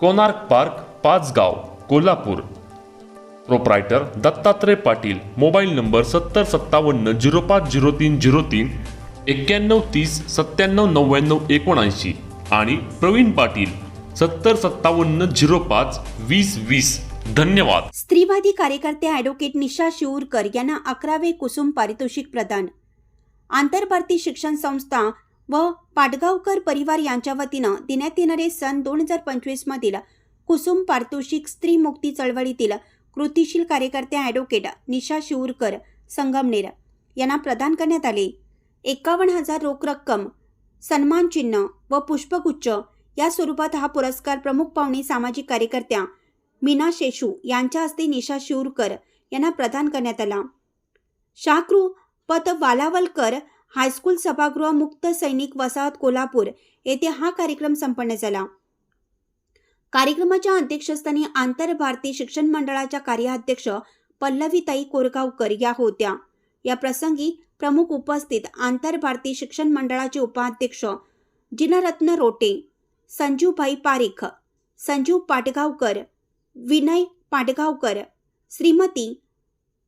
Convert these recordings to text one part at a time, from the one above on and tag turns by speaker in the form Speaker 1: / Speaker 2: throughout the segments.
Speaker 1: Konark park Pachgaon Kolhapur. Proprietor Dattatray Patil mobile number सत्तर सत्तावन्न zero पाच zero तीन झिरो तीन एक्क्याण्णव तीस सत्त्याण्णव नव्याण्णव एकोणऐंशी आणि प्रवीण पाटील सत्तर सत्तावन्न झिरो पाच वीस वीस. धन्यवाद.
Speaker 2: स्त्रीवादी कार्यकर्ते ॲडव्होकेट निशा शिऊरकर यांना अकरावे कुसुम पारितोषिक प्रदान. आंतरभारती शिक्षण संस्था व पाटगावकर परिवार यांच्या वतीनं देण्यात येणारे सन दोन हजार पंचवीसमधील कुसुम पारितोषिक स्त्री मुक्ती चळवळीतील कृतिशील कार्यकर्ते ॲडव्होकेट निशा शिऊरकर संगमनेर यांना प्रदान करण्यात आले. एकावन्न हजार रोख रक्कम सन्मान चिन्ह व पुष्पगुच्छ या स्वरूपात हा पुरस्कार प्रमुख पाहुणे सामाजिक कार्यकर्त्या मीना शेषू यांच्या हस्ते निशा शिऊरकर यांना प्रदान करण्यात आला. शाकृ पत वालावलकर हायस्कूल सभागृह मुक्त सैनिक वसाहत कोल्हापूर येथे हा कार्यक्रम संपन्न झाला. कार्यक्रमाच्या अध्यक्षस्थानी आंतरभारतीय शिक्षण मंडळाच्या कार्याध्यक्ष पल्लवीताई कोरगावकर या होत्या. या प्रसंगी प्रमुख उपस्थित आंतरभारतीय शिक्षण मंडळाचे उपाध्यक्ष जिनरत्न रोटे संजूभाई पारिख संजू पाटगावकर विनय पाटगावकर श्रीमती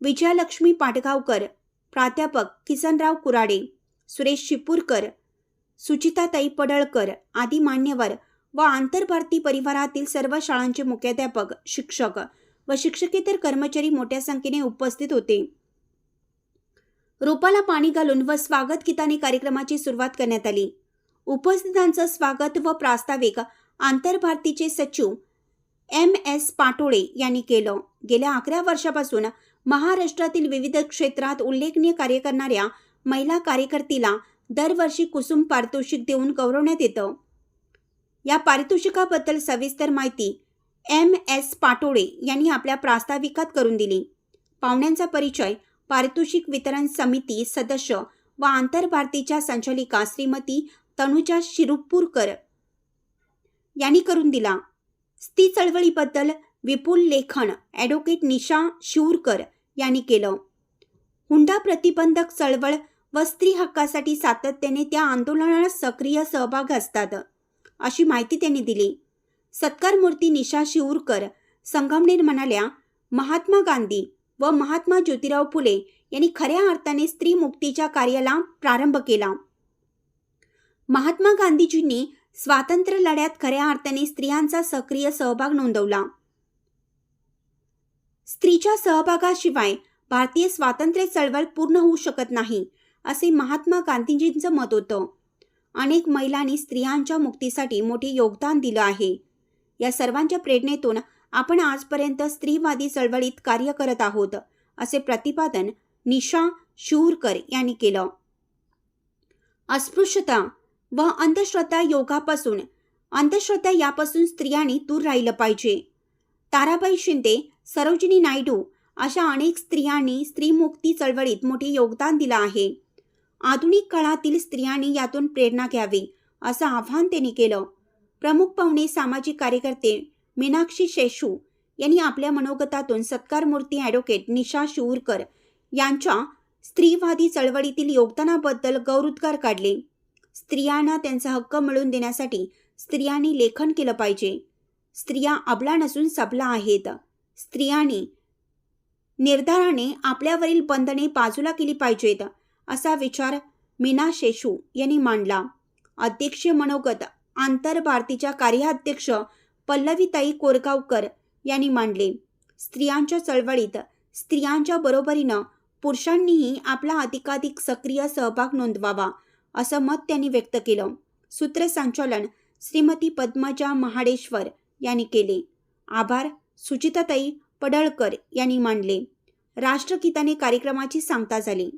Speaker 2: विजयालक्ष्मी पाटगावकर प्राध्यापक किसनराव कुराडे सुरेश शिपूरकर सुचिताताई पडळकर आदी मान्यवर व आंतरभारती परिवारातील सर्व शाळांचे मुख्याध्यापक शिक्षक व शिक्षकेतर कर्मचारी मोठ्या संख्येने उपस्थित होते. रोपाला पाणी घालून व स्वागत गीताने कार्यक्रमाची सुरुवात करण्यात आली. उपस्थितांचं स्वागत व प्रास्ताविक आंतरभारतीचे सचिव एम एस पाटोळे यांनी केलं. गेल्या अकरा वर्षापासून महाराष्ट्रातील विविध क्षेत्रात उल्लेखनीय कार्य करणाऱ्या महिला कार्यकर्तीला दरवर्षी कुसुम पारितोषिक देऊन गौरवण्यात येतं. या पारितोषिकाबद्दल सविस्तर माहिती एम एस पाटोळे यांनी आपल्या प्रास्ताविकात करून दिली. पाहुण्यांचा परिचय पारितोषिक वितरण समिती सदस्य व आंतरभारतीच्या संचालिका श्रीमती तनुजा शिरुपूरकर यांनी करून दिला. स्त्री चळवळीबद्दल विपुल लेखन ॲडव्होकेट निशा शिवूरकर यांनी केलं. हुंडा प्रतिबंधक चळवळ व स्त्री हक्कासाठी सातत्याने त्या आंदोलनात सक्रिय सहभाग असतात अशी माहिती त्यांनी दिली. सत्कारमूर्ती निशा शिऊरकर संगमनेर म्हणाल्या महात्मा गांधी व महात्मा ज्योतिराव फुले यांनी खऱ्या अर्थाने स्त्री मुक्तीच्या कार्याला प्रारंभ केला. महात्मा गांधीजींनी स्वातंत्र्य लढ्यात खऱ्या अर्थाने स्त्रियांचा सक्रिय सहभाग नोंदवला. स्त्रीच्या सहभागाशिवाय भारतीय स्वातंत्र्य चळवळ पूर्ण होऊ शकत नाही असे महात्मा गांधीजींचं मत होतं. अनेक महिलांनी स्त्रियांच्या मुक्तीसाठी मोठे योगदान दिलं आहे. या सर्वांच्या प्रेरणेतून आपण आजपर्यंत स्त्रीवादी चळवळीत कार्य करत आहोत असे प्रतिपादन निशा शूरकर यांनी केलं. अस्पृश्यता व अंधश्रद्धा योगापासून अंधश्रद्धा यापासून स्त्रियांनी दूर राहिलं पाहिजे. ताराबाई शिंदे सरोजिनी नायडू अशा अनेक स्त्रियांनी स्त्रीमुक्ती चळवळीत मोठे योगदान दिलं आहे. आधुनिक काळातील स्त्रियांनी यातून प्रेरणा घ्यावी असं आव्हान त्यांनी केलं. प्रमुख पाहुणे सामाजिक कार्यकर्ते मीनाक्षी शेशू यांनी आपल्या मनोगतातून सत्कारमूर्ती ॲडव्होकेट निशा शूरकर यांच्या स्त्रीवादी चळवळीतील योगदानाबद्दल गौरवोद्गार काढले. स्त्रियांना त्यांचा हक्क मिळवून देण्यासाठी स्त्रियांनी लेखन केलं पाहिजे. स्त्रिया अबला नसून सबला आहेत. स्त्रियांनी निर्धाराने आपल्यावरील बंधने बाजूला केली पाहिजेत असा विचार मीना शेषू यांनी मांडला. अध्यक्ष मनोगत आंतरभारतीच्या कार्याध्यक्ष पल्लवीताई कोरगावकर यांनी मांडले. स्त्रियांच्या चळवळीत स्त्रियांच्या बरोबरीनं पुरुषांनीही आपला अधिकाधिक सक्रिय सहभाग नोंदवावा असं मत त्यांनी व्यक्त केलं. सूत्रसंचालन श्रीमती पद्मजा महाडेश्वर यांनी केले. आभार. सुचिताताई पडळकर यांनी मांडले. राष्ट्रगीताने कार्यक्रमाची सांगता झाली.